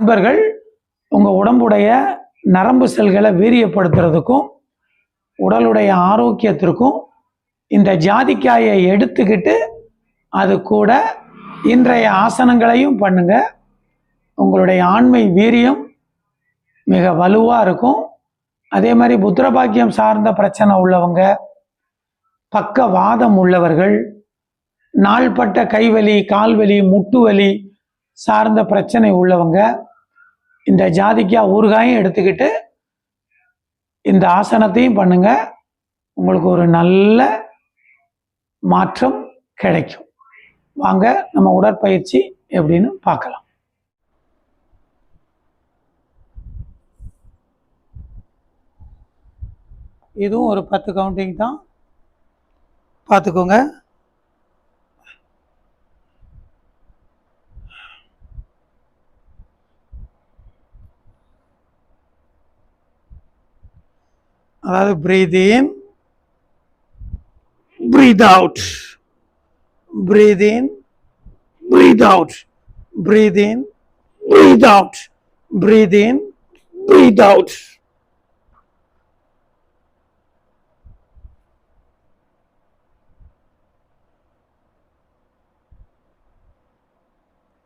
நண்பர்கள் உங்கள் உடம்புடைய நரம்பு செல்களை வீரியப்படுத்துறதுக்கும் உடலுடைய ஆரோக்கியத்திற்கும் இந்த ஜாதிக்காயை எடுத்துக்கிட்டு அது கூட இன்றைய ஆசனங்களையும் பண்ணுங்க. உங்களுடைய ஆண்மை வீரியம் மிக வலுவாக இருக்கும். அதே மாதிரி புத்திரபாக்கியம் சார்ந்த பிரச்சனை உள்ளவங்க பக்க வாதம் உள்ளவர்கள் நாள்பட்ட கைவலி கால்வலி முட்டு வலி சார்ந்த பிரச்சனை உள்ளவங்க இந்த ஜாதிக்காய் ஊறுகாயும் எடுத்துக்கிட்டு இந்த ஆசனத்தையும் பண்ணுங்க. உங்களுக்கு ஒரு நல்ல மாற்றம் கிடைக்கும். வாங்க நம்ம உடற்பயிற்சி எப்படின்னு பார்க்கலாம். இதுவும் ஒரு பத்து கவுண்டிங் தான். பார்த்துக்கோங்க. அதாவது breathe in breathe out breathe in breathe out breathe in breathe out breathe in breathe out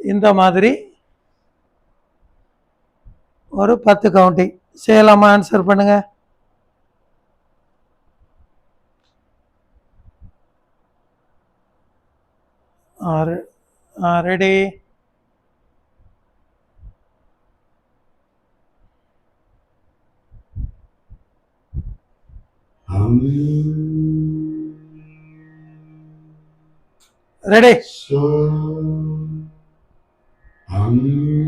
இந்த மாதிரி ஒரு பத்து கவுண்டிங் செய்யலாமா? ஆன்சர் பண்ணுங்கள் are ready ready so, um,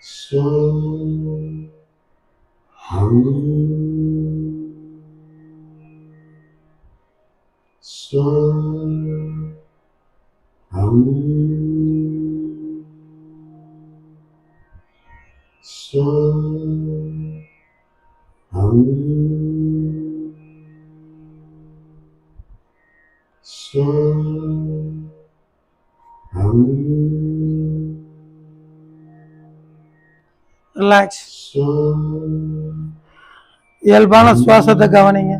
So hum. So hum. So hum. So relax இயல்பான சுவாசத்தை கவனிங்க.